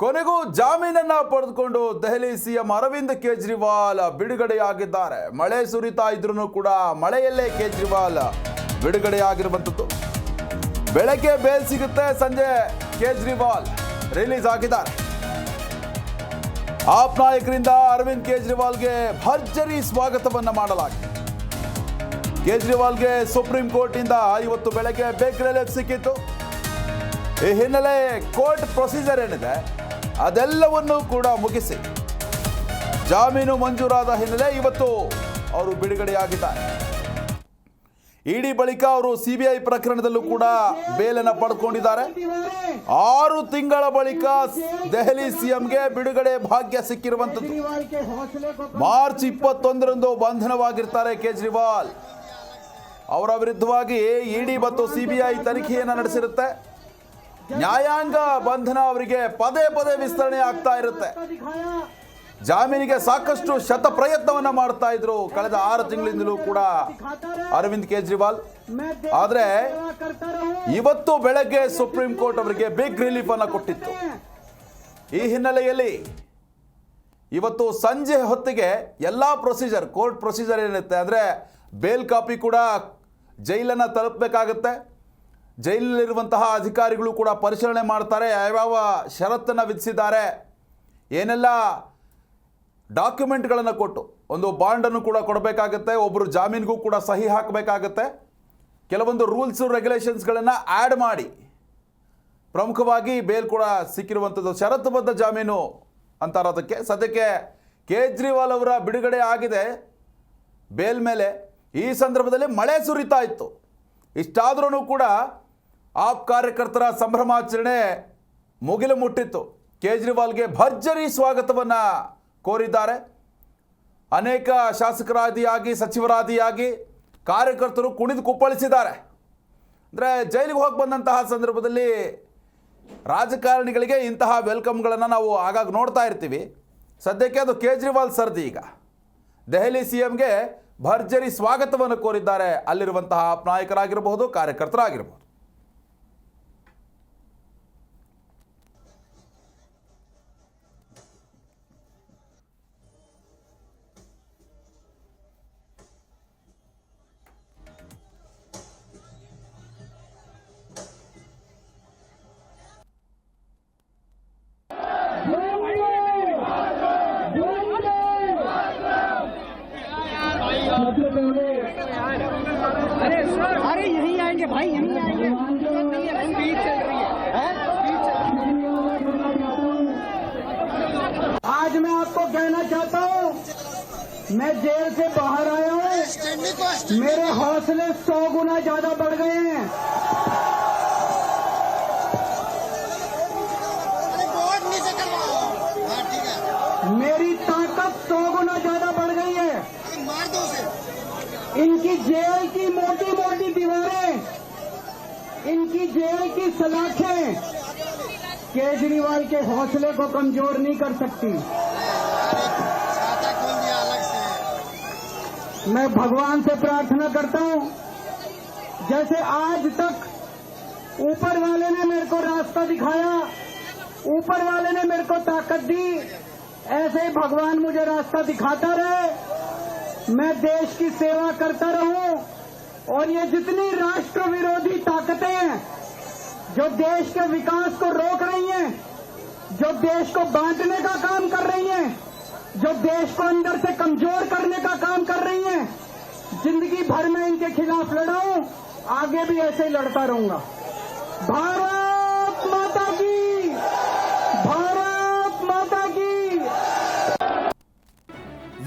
ಕೊನೆಗೂ ಜಾಮೀನನ್ನ ಪಡೆದುಕೊಂಡು ದೆಹಲಿ ಸಿಎಂ ಅರವಿಂದ್ ಕೇಜ್ರಿವಾಲ್ ಬಿಡುಗಡೆಯಾಗಿದ್ದಾರೆ. ಮಳೆ ಸುರಿತಾ ಇದ್ರೂ ಕೂಡ ಮಳೆಯಲ್ಲೇ ಕೇಜ್ರಿವಾಲ್ ಬಿಡುಗಡೆಯಾಗಿರುವಂಥದ್ದು. ಬೆಳಗ್ಗೆ ಬೇಲ್ ಸಿಗುತ್ತೆ, ಸಂಜೆ ಕೇಜ್ರಿವಾಲ್ ರಿಲೀಸ್ ಆಗಿದ್ದಾರೆ. ಆಪ್ ನಾಯಕರಿಂದ ಅರವಿಂದ್ ಕೇಜ್ರಿವಾಲ್ಗೆ ಭರ್ಜರಿ ಸ್ವಾಗತವನ್ನ ಮಾಡಲಾಗಿದೆ. ಕೇಜ್ರಿವಾಲ್ಗೆ ಸುಪ್ರೀಂ ಕೋರ್ಟ್ ಇಂದ ಇವತ್ತು ಬೆಳಗ್ಗೆ ಬೇಕ್ ರಿಲೀಫ್ ಸಿಕ್ಕಿತ್ತು. ಈ ಹಿನ್ನೆಲೆ ಕೋರ್ಟ್ ಪ್ರೊಸೀಜರ್ ಏನಿದೆ? ಅದೆಲ್ಲವನ್ನೂ ಕೂಡ ಮುಗಿಸಿ ಜಾಮೀನು ಮಂಜೂರಾದ ಹಿನ್ನೆಲೆ ಇವತ್ತು ಅವರು ಬಿಡುಗಡೆಯಾಗಿದ್ದಾರೆ. ಇಡಿ ಬಳಿಕ ಅವರು ಸಿಬಿಐ ಪ್ರಕರಣದಲ್ಲೂ ಕೂಡ ಬೇಲನ್ನು ಪಡ್ಕೊಂಡಿದ್ದಾರೆ. ಆರು ತಿಂಗಳ ಬಳಿಕ ದೆಹಲಿ ಸಿಎಂಗೆ ಬಿಡುಗಡೆ ಭಾಗ್ಯ ಸಿಕ್ಕಿರುವಂತದ್ದು ಮಾರ್ಚ್ ಇಪ್ಪತ್ತೊಂದರಂದು ಬಂಧನವಾಗಿರ್ತಾರೆ ಕೇಜ್ರಿವಾಲ್. ಅವರ ವಿರುದ್ಧವಾಗಿ ಇಡಿ ಮತ್ತು ಸಿಬಿಐ ತನಿಖೆಯನ್ನು ನಡೆಸಿರುತ್ತೆ. ನ್ಯಾಯಾಂಗ ಬಂಧನ ಅವರಿಗೆ ಪದೇ ಪದೇ ವಿಸ್ತರಣೆ ಆಗ್ತಾ ಇರುತ್ತೆ. ಜಾಮೀನಿಗೆ ಸಾಕಷ್ಟು ಶತ ಪ್ರಯತ್ನವನ್ನ ಮಾಡ್ತಾ ಇದ್ರು ಕಳೆದ ಆರು ತಿಂಗಳಿಂದಲೂ ಕೂಡ ಅರವಿಂದ್ ಕೇಜ್ರಿವಾಲ್. ಆದ್ರೆ ಇವತ್ತು ಬೆಳಗ್ಗೆ ಸುಪ್ರೀಂ ಕೋರ್ಟ್ ಅವರಿಗೆ ಬಿಗ್ ರಿಲೀಫ್ ಅನ್ನು ಕೊಟ್ಟಿತ್ತು. ಈ ಹಿನ್ನೆಲೆಯಲ್ಲಿ ಇವತ್ತು ಸಂಜೆ ಹೊತ್ತಿಗೆ ಎಲ್ಲಾ ಪ್ರೊಸೀಜರ್ ಕೋರ್ಟ್ ಪ್ರೊಸೀಜರ್ ಏನಿರುತ್ತೆ ಅಂದ್ರೆ ಬೇಲ್ ಕಾಪಿ ಕೂಡ ಜೈಲನ್ನ ತಲುಪಬೇಕಾಗತ್ತೆ. ಜೈಲಿನಲ್ಲಿರುವಂತಹ ಅಧಿಕಾರಿಗಳು ಕೂಡ ಪರಿಶೀಲನೆ ಮಾಡ್ತಾರೆ. ಯಾವ್ಯಾವ ಷರತ್ತನ್ನು ವಿಧಿಸಿದ್ದಾರೆ, ಏನೆಲ್ಲ ಡಾಕ್ಯುಮೆಂಟ್ಗಳನ್ನು ಕೊಟ್ಟು ಒಂದು ಬಾಂಡನ್ನು ಕೂಡ ಕೊಡಬೇಕಾಗತ್ತೆ ಒಬ್ಬರು ಜಾಮೀನಿಗೂ ಕೂಡ ಸಹಿ ಹಾಕಬೇಕಾಗತ್ತೆ. ಕೆಲವೊಂದು ರೂಲ್ಸು ರೆಗ್ಯುಲೇಷನ್ಸ್ಗಳನ್ನು ಆ್ಯಡ್ ಮಾಡಿ. ಪ್ರಮುಖವಾಗಿ ಬೇಲ್ ಕೂಡ ಸಿಕ್ಕಿರುವಂಥದ್ದು. ಷರತ್ತುಬದ್ಧ ಜಾಮೀನು ಅಂತಾರೆ ಅದಕ್ಕೆ ಸದ್ಯಕ್ಕೆ ಕೇಜ್ರಿವಾಲ್ ಅವರ ಬಿಡುಗಡೆ ಆಗಿದೆ. ಬೇಲ್ ಮೇಲೆ ಈ ಸಂದರ್ಭದಲ್ಲಿ ಮಳೆ ಸುರಿತಾ ಇತ್ತು. ಇಷ್ಟಾದ್ರೂ ಕೂಡ ಆಪ್ ಕಾರ್ಯಕರ್ತರ ಸಂಭ್ರಮಾಚರಣೆ ಮುಗಿಲು ಮುಟ್ಟಿತ್ತು ಕೇಜ್ರಿವಾಲ್ಗೆ ಭರ್ಜರಿ ಸ್ವಾಗತವನ್ನು ಕೋರಿದ್ದಾರೆ. ಅನೇಕ ಶಾಸಕರಾದಿಯಾಗಿ, ಸಚಿವರಾದಿಯಾಗಿ ಕಾರ್ಯಕರ್ತರು ಕುಣಿದು ಕುಪ್ಪಳಿಸಿದ್ದಾರೆ. ಅಂದರೆ ಜೈಲಿಗೆ ಹೋಗಿ ಬಂದಂತಹ ಸಂದರ್ಭದಲ್ಲಿ ರಾಜಕಾರಣಿಗಳಿಗೆ ಇಂತಹ ವೆಲ್ಕಮ್ಗಳನ್ನು ನಾವು ಆಗಾಗ ನೋಡ್ತಾ ಇರ್ತೀವಿ. ಸದ್ಯಕ್ಕೆ ಅದು ಕೇಜ್ರಿವಾಲ್ ಸರ್ದಿ ಈಗ. ದೆಹಲಿ ಸಿ ಎಂಗೆ ಭರ್ಜರಿ ಸ್ವಾಗತವನ್ನು ಕೋರಿದ್ದಾರೆ. ಅಲ್ಲಿರುವಂತಹ ಆಪ್ ನಾಯಕರಾಗಿರಬಹುದು, ಕಾರ್ಯಕರ್ತರಾಗಿರಬಹುದು. अरे यहीं आएँगे भाई, यहीं आएँगे। आज मैं आपको कहना चाहता हूँ, मैं जेल से बाहर आया हूँ। मेरे हौसले सौ गुना ज़्यादा बढ़ गए अरे है। मेरी ताकत सौ गुना ज़्यादा बढ़ गई है अरे मार दो उसे इनकी जेल की मोटी मोटी दीवारें, इनकी जेल की सलाखें, केजरीवाल के हौसले को कमज़ोर नहीं कर सकती। मैं भगवान से प्रार्थना करता हूँ, जैसे आज तक ऊपर वाले ने मेरे को रास्ता दिखाया, ऊपर वाले ने मेरे को ताकत दी, ऐसे ही भगवान मुझे रास्ता दिखाता रहे। मैं देश की सेवा करता रहूँ और ये जितनी राष्ट्र विरोधी ताकतें हैं, जो देश के विकास को रोक रही हैं, जो देश को बांटने का काम कर रही हैं, जो देश को अंदर से कमज़ोर करने का काम कर रही हैं, ज़िंदगी भर में इनके खिलाफ लड़ा हूँ आगे भी ऐसे ही लड़ता रहूँगा। भारत